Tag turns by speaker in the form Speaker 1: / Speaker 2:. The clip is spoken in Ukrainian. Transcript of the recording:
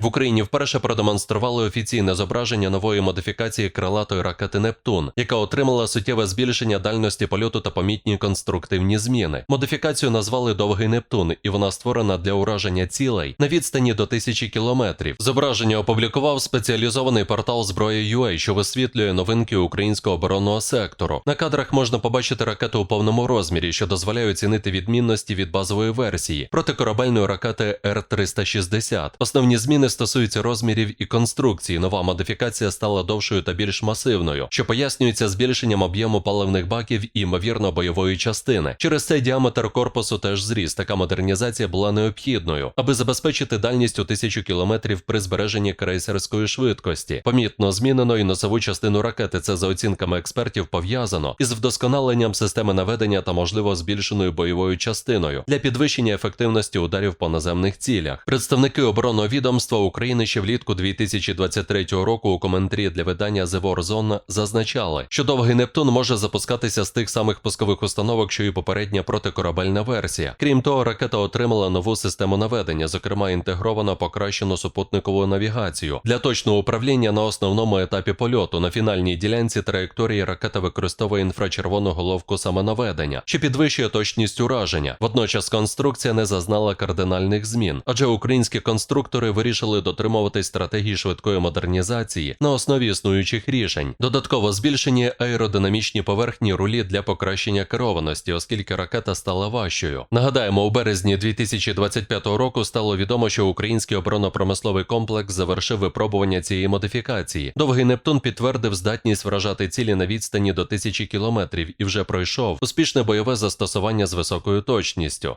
Speaker 1: В Україні вперше продемонстрували офіційне зображення нової модифікації крилатої ракети Нептун, яка отримала суттєве збільшення дальності польоту та помітні конструктивні зміни. Модифікацію назвали Довгий Нептун, і вона створена для ураження цілей на відстані до тисячі кілометрів. Зображення опублікував спеціалізований портал зброя.ua, що висвітлює новинки українського оборонного сектору. На кадрах можна побачити ракету у повному розмірі, що дозволяє оцінити відмінності від базової версії протикорабельної ракети Р-360. Основні зміни стосуються розмірів і конструкції. Нова модифікація стала довшою та більш масивною, що пояснюється збільшенням об'єму паливних баків і ймовірно бойової частини. Через це діаметр корпусу теж зріс. Така модернізація була необхідною, аби забезпечити дальність у тисячу кілометрів при збереженні крейсерської швидкості. Помітно змінено і носову частину ракети. Це за оцінками експертів пов'язано із вдосконаленням системи наведення та можливо збільшеною бойовою частиною для підвищення ефективності ударів по наземних цілях. Представники оборонного відомства України ще влітку 2023 року у коментарі для видання The War зазначали, що довгий Нептун може запускатися з тих самих пускових установок, що і попередня протикорабельна версія. Крім того, ракета отримала нову систему наведення, зокрема інтегровано покращену супутникову навігацію для точного управління на основному етапі польоту. На фінальній ділянці траєкторії ракета використовує інфрачервону головку самонаведення, що підвищує точність ураження. Водночас конструкція не зазнала кардинальних змін, адже українські конструктори вирішили дотримуватись стратегії швидкої модернізації на основі існуючих рішень. Додатково збільшені аеродинамічні поверхні рулі для покращення керованості, оскільки ракета стала важчою. Нагадаємо, у березні 2025 року стало відомо, що український оборонно-промисловий комплекс завершив випробування цієї модифікації. Довгий Нептун підтвердив здатність вражати цілі на відстані до тисячі кілометрів і вже пройшов успішне бойове застосування з високою точністю.